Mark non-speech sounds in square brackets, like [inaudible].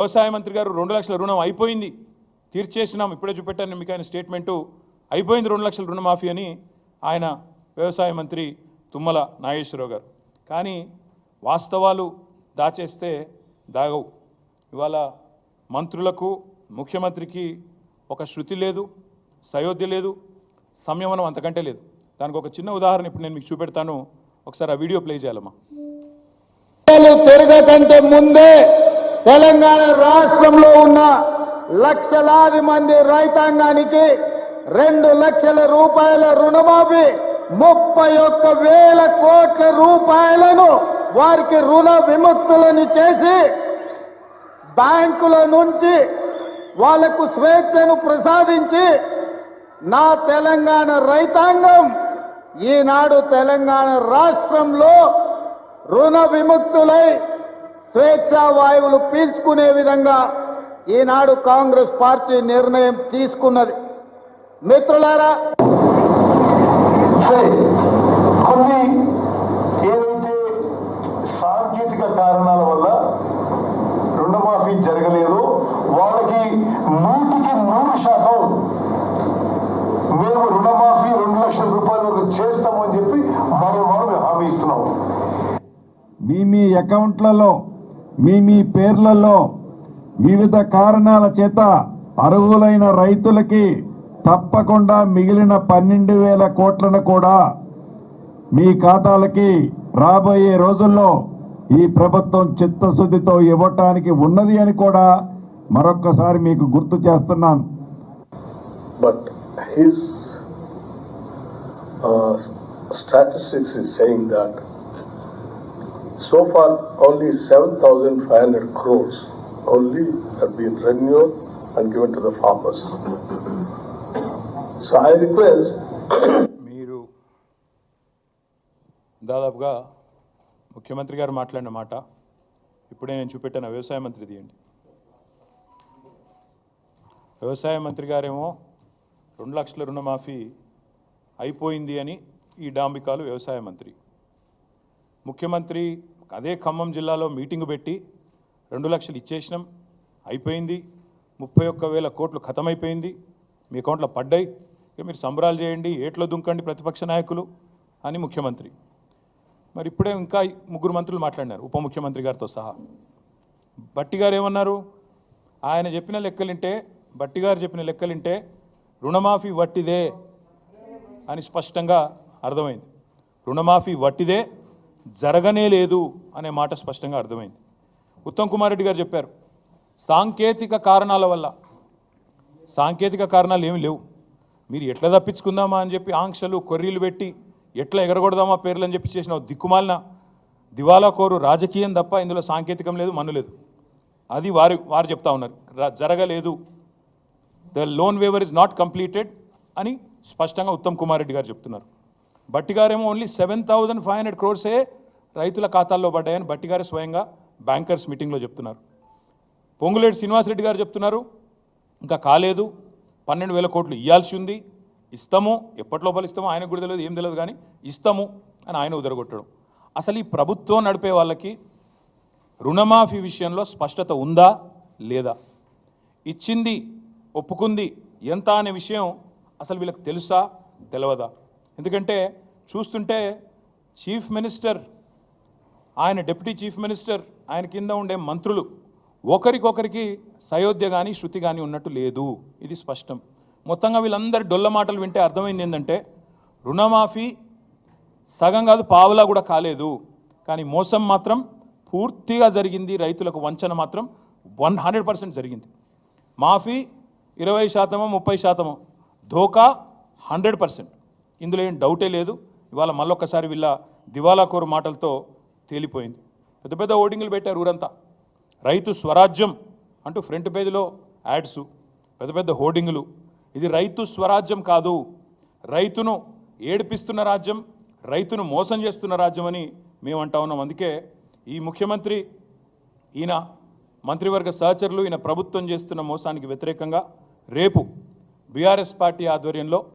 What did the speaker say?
వ్యవసాయ మంత్రి గారు రెండు లక్షల రుణం అయిపోయింది. తీర్చేసినాం. ఇప్పుడే చూపెట్టాను మీకు ఆయన స్టేట్మెంటు. అయిపోయింది రెండు లక్షల రుణమాఫీ అని ఆయన వ్యవసాయ మంత్రి తుమ్మల నాగేశ్వరరావు గారు. కానీ వాస్తవాలు దాచేస్తే దాగవు. ఇవాళ మంత్రులకు ముఖ్యమంత్రికి ఒక శృతి లేదు సయోధ్య లేదు సంయమనం అంతకంటే లేదు. దానికి ఒక చిన్న ఉదాహరణ ఇప్పుడు నేను మీకు చూపెడతాను. ఒకసారి ఆ వీడియో ప్లే చేయాలమ్మా. తిరగకంటే ముందే తెలంగాణ రాష్ట్రంలో ఉన్న లక్షలాది మంది రైతాంగానికి రెండు లక్షల రూపాయల రుణమాఫీ ముప్పై ఒక్క వేల కోట్ల రూపాయలను వారికి రుణ విముక్తులను చేసి బ్యాంకుల నుంచి వాళ్ళకు స్వేచ్ఛను ప్రసాదించి నా తెలంగాణ రైతాంగం ఈనాడు తెలంగాణ రాష్ట్రంలో రుణ విముక్తులై స్వేచ్ఛా వాయువులు పీల్చుకునే విధంగా ఈనాడు కాంగ్రెస్ పార్టీ నిర్ణయం తీసుకున్నది. మిత్రులారా సరే కొన్ని ఏదైతే సాంకేతిక కారణాల వల్ల రుణమాఫీ జరగలేదు వాళ్ళకి నూటికి నూరు శాతం మేము రుణమాఫీ రెండు లక్షల రూపాయల వరకు చేస్తామని చెప్పి మరో మనం హామీ ఇస్తున్నాం. మీ మీ అకౌంట్లలో మీ మీ పేర్లలో వివిధ కారణాల చేత అర్హులైన రైతులకి తప్పకుండా మిగిలిన పన్నెండు వేల కోట్లను కూడా మీ ఖాతాలకి రాబోయే రోజుల్లో ఈ ప్రభుత్వం చిత్తశుద్ధితో ఇవ్వటానికి ఉన్నది అని కూడా మరొక్కసారి మీకు గుర్తు చేస్తున్నాను. But his uh, is saying saying so far only 7,500 crores only have been renewed and given to the farmers. So I request [coughs] మీరు దాదాపుగా ముఖ్యమంత్రి గారు మాట్లాడిన మాట ఇప్పుడే నేను చూపెట్టాను వ్యవసాయ మంత్రి తీయండి వ్యవసాయ మంత్రి గారేమో రెండు లక్షల రుణమాఫీ అయిపోయింది అని ఈ డాంబికాలు వ్యవసాయ మంత్రి ముఖ్యమంత్రి అదే ఖమ్మం జిల్లాలో మీటింగ్ పెట్టి రెండు లక్షలు ఇచ్చేసినాం. అయిపోయింది. ముప్పై ఒక్క వేల కోట్లు ఖతమైపోయింది. మీ అకౌంట్లో పడ్డాయి. ఇక మీరు సంబరాలు చేయండి. ఏట్లో దుంకండి ప్రతిపక్ష నాయకులు అని ముఖ్యమంత్రి. మరి ఇప్పుడే ఇంకా ముగ్గురు మంత్రులు మాట్లాడినారు ఉప ముఖ్యమంత్రి గారితో సహా. బట్టి గారు ఏమన్నారు? ఆయన చెప్పిన లెక్కలింటే బట్టి గారు చెప్పిన లెక్కలింటే రుణమాఫీ వట్టిదే అని స్పష్టంగా అర్థమైంది. రుణమాఫీ వట్టిదే జరగనే లేదు అనే మాట స్పష్టంగా అర్థమైంది. ఉత్తమ్ కుమార్ రెడ్డి గారు చెప్పారు సాంకేతిక కారణాల వల్ల సాంకేతిక కారణాలు ఏమి లేవు. మీరు ఎట్లా తప్పించుకుందామా అని చెప్పి ఆంక్షలు కొర్రీలు పెట్టి ఎట్లా ఎగరగొడదామా పేర్లు అని చెప్పి చేసిన దిక్కుమాలిన దివాలా కోరు రాజకీయం తప్ప ఇందులో సాంకేతికం లేదు మన్ను లేదు. అది వారు వారు చెప్తా ఉన్నారు. జరగలేదు. The loan waiver is not completed అని స్పష్టంగా ఉత్తమ్ కుమార్ రెడ్డి గారు చెప్తున్నారు. బట్టి గారేమో only seven thousand five hundred క్రోర్సే రైతుల ఖాతాల్లో పడ్డాయని బట్టి స్వయంగా బ్యాంకర్స్ మీటింగ్లో చెప్తున్నారు. పొంగులేటి శ్రీనివాసరెడ్డి గారు చెప్తున్నారు ఇంకా కాలేదు పన్నెండు వేల కోట్లు ఇవ్వాల్సి ఉంది ఇస్తాము ఎప్పట్లో లోపల ఇస్తామో ఆయనకు కూడా తెలియదు ఏం తెలియదు కానీ ఇస్తాము అని ఆయన ఉదరగొట్టడం. అసలు ఈ ప్రభుత్వం నడిపే వాళ్ళకి రుణమాఫీ విషయంలో స్పష్టత ఉందా లేదా? ఇచ్చింది ఒప్పుకుంది ఎంత అనే విషయం అసలు వీళ్ళకి తెలుసా తెలియదా ఎందుకంటే చూస్తుంటే చీఫ్ మినిస్టర్ ఆయన డిప్యూటీ చీఫ్ మినిస్టర్ ఆయన కింద ఉండే మంత్రులు ఒకరికొకరికి సయోధ్య కానీ శృతి కానీ ఉన్నట్టు లేదు. ఇది స్పష్టం. మొత్తంగా వీళ్ళందరి డొల్ల మాటలు వింటే అర్థమైంది ఏంటంటే రుణమాఫీ సగం కాదు పావులా కూడా కాలేదు. కానీ మోసం మాత్రం పూర్తిగా జరిగింది. రైతులకు వంచన మాత్రం వన్ హండ్రెడ్ పర్సెంట్ జరిగింది. మాఫీ ఇరవై శాతమో ముప్పై శాతమో ధోకా హండ్రెడ్ పర్సెంట్. ఇందులో ఏం డౌటే లేదు. ఇవాళ మళ్ళొక్కసారి వీళ్ళ దివాలాకోరు మాటలతో తేలిపోయింది. పెద్ద పెద్ద ఓటింగ్లు పెట్టారు ఊరంతా. రైతు స్వరాజ్యం అంటూ ఫ్రంట్ పేజీలో యాడ్స్ పెద్ద పెద్ద హోర్డింగులు. ఇది రైతు స్వరాజ్యం కాదు. రైతును ఏడిపిస్తున్న రాజ్యం రైతును మోసం చేస్తున్న రాజ్యం అని మేము అంటా ఉన్నాం. అందుకే ఈ ముఖ్యమంత్రి ఈయన మంత్రివర్గ సహచరులు ఈయన ప్రభుత్వం చేస్తున్న మోసానికి వ్యతిరేకంగా రేపు బీఆర్ఎస్ పార్టీ ఆధ్వర్యంలో